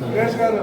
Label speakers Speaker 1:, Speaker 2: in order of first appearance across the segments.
Speaker 1: సురేష్ గారు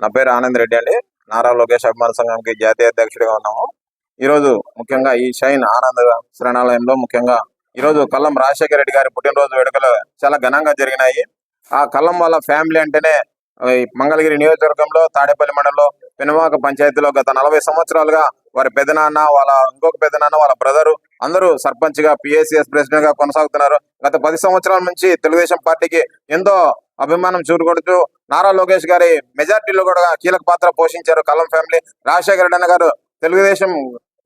Speaker 2: నా పేరు ఆనంద్ రెడ్డి అండి. నారా లోకేష్ అభిమాన సంఘంకి జాతీయ అధ్యక్షుడిగా ఉన్నాము. ఈరోజు ముఖ్యంగా ఈ షైన్ ఆనంద్ శరణాలయంలో ముఖ్యంగా ఈరోజు కల్లం రాజశేఖర రెడ్డి గారి పుట్టినరోజు వేడుకలు చాలా ఘనంగా జరిగినాయి. ఆ కల్లం వాళ్ళ ఫ్యామిలీ అంటేనే ఈ మంగళగిరి నియోజకవర్గంలో తాడేపల్లి మండలంలో పెనుమాక పంచాయతీలో గత నలభై సంవత్సరాలుగా వారి పెదనాన్న వాళ్ళ ఇంకొక పెదనాన్న వాళ్ళ బ్రదరు అందరూ సర్పంచ్గా పిఎస్సిఎస్ ప్రెసిడెంట్గా కొనసాగుతున్నారు. గత పది సంవత్సరాల నుంచి తెలుగుదేశం పార్టీకి ఎంతో అభిమానం చూరుకొడుతూ నారా లోకేష్ గారి మెజార్టీలో కూడా కీలక పాత్ర పోషించారు కలం ఫ్యామిలీ. రాజశేఖర రెడ్డి గారు తెలుగుదేశం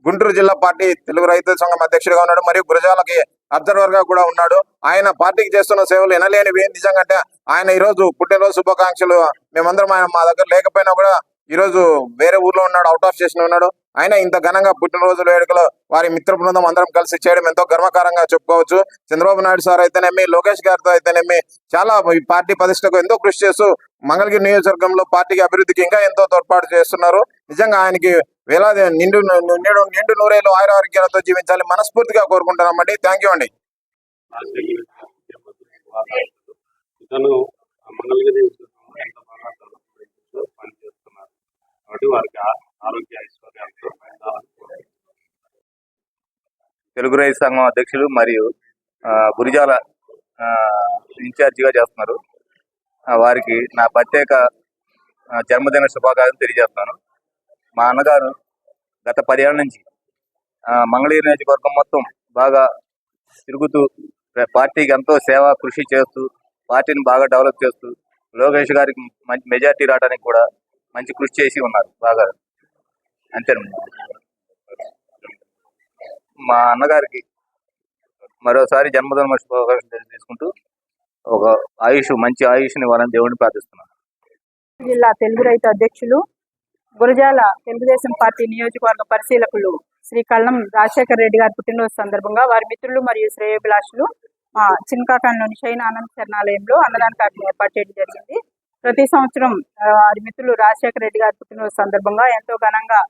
Speaker 2: గుంటూరు జిల్లా పార్టీ తెలుగు రైతు సంఘం అధ్యక్షుడిగా ఉన్నాడు. మరియు గురజాలకి అబ్జర్వర్గా కూడా ఉన్నాడు. ఆయన పార్టీకి చేస్తున్న సేవలు ఎనలేనివి నిజంగా అంటే ఆయన ఈ రోజు పుట్టినరోజు శుభాకాంక్షలు. మేమందరం ఆయన మా దగ్గర లేకపోయినా కూడా ఈ రోజు వేరే ఊర్లో ఉన్నాడు అవుట్ ఆఫ్ స్టేషన్ ఉన్నాడు. ఆయన ఇంత ఘనంగా పుట్టినరోజు వేడుకలో వారి మిత్ర బృందం అందరం కలిసి చేయడం ఎంతో గర్వకారంగా చెప్పుకోవచ్చు. చంద్రబాబు నాయుడు సార్ అయితేనేమి లోకేష్ గారితో అయితేనేమి చాలా ఈ పార్టీ ప్రతిష్టకు ఎంతో కృషి చేస్తూ మంగళగిరి నియోజకవర్గంలో పార్టీకి అభివృద్ధికి ఇంకా ఎంతో తోడ్పాటు చేస్తున్నారు. నిజంగా ఆయనకి వేలాది నిండు నిండు నిండు నూరేళ్ళు ఆయుర ఆరోగ్యాలతో జీవించాలి మనస్ఫూర్తిగా కోరుకుంటున్నామండి. థ్యాంక్ యూ అండి.
Speaker 3: ఇతను మంగళగిరి ఉద్యోగంలో ఎంత బాగా చదువుకుంటూ పనిచేస్తున్నారు కాబట్టి వారికి ఆరోగ్య ఐశ్వర్యాలతో
Speaker 4: తెలుగు రైతు సంఘం అధ్యక్షులు మరియు గురిజాల ఇన్ఛార్జిగా చేస్తున్నారు. వారికి నా ప్రత్యేక జన్మదిన శుభాకాంక్షలు తెలియజేస్తున్నాను. మా అన్నగారు గత పదేళ్ళ నుంచి మంగళగిరి నియోజకవర్గం మొత్తం బాగా తిరుగుతూ పార్టీకి ఎంతో సేవ కృషి చేస్తూ పార్టీని బాగా డెవలప్ చేస్తూ లోకేష్ గారికి మంచి మెజార్టీ రావడానికి కూడా మంచి కృషి చేసి ఉన్నారు బాగా. అంతేనమ్మా మా అన్నగారికి మరోసారి జన్మదిన శుభాకాంక్షలు తెలియజేసుకుంటూ ఒక ఆయుష్ మంచి ఆయుష్ని వాళ్ళని దేవుడిని ప్రార్థిస్తున్నాను.
Speaker 5: జిల్లా తెలుగు రైతు అధ్యక్షులు గురజాల తెలుగుదేశం పార్టీ నియోజకవర్గ పరిశీలకులు శ్రీ కళ్ళం రాజశేఖర రెడ్డి గారి పుట్టినరోజు సందర్భంగా వారి మిత్రులు మరియు శ్రేయభిలాషులు మా చిన్కాకాంలోని శైన ఆనంద్ శరణాలయంలో అన్నదాన కార్యక్రమం ఏర్పాటు చేయడం జరిగింది. ప్రతి సంవత్సరం వారి మిత్రులు రాజశేఖర రెడ్డి గారి పుట్టినరోజు సందర్భంగా ఎంతో ఘనంగా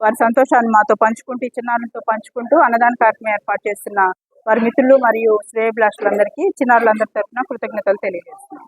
Speaker 5: వారి సంతోషాన్ని మాతో పంచుకుంటూ చిన్నారులతో పంచుకుంటూ అన్నదాన కార్యక్రమం ఏర్పాటు చేస్తున్న వారి మిత్రులు మరియు శ్రేయోభిలాషులందరికీ చిన్నారులందరి తరఫున కృతజ్ఞతలు తెలియజేస్తున్నాం.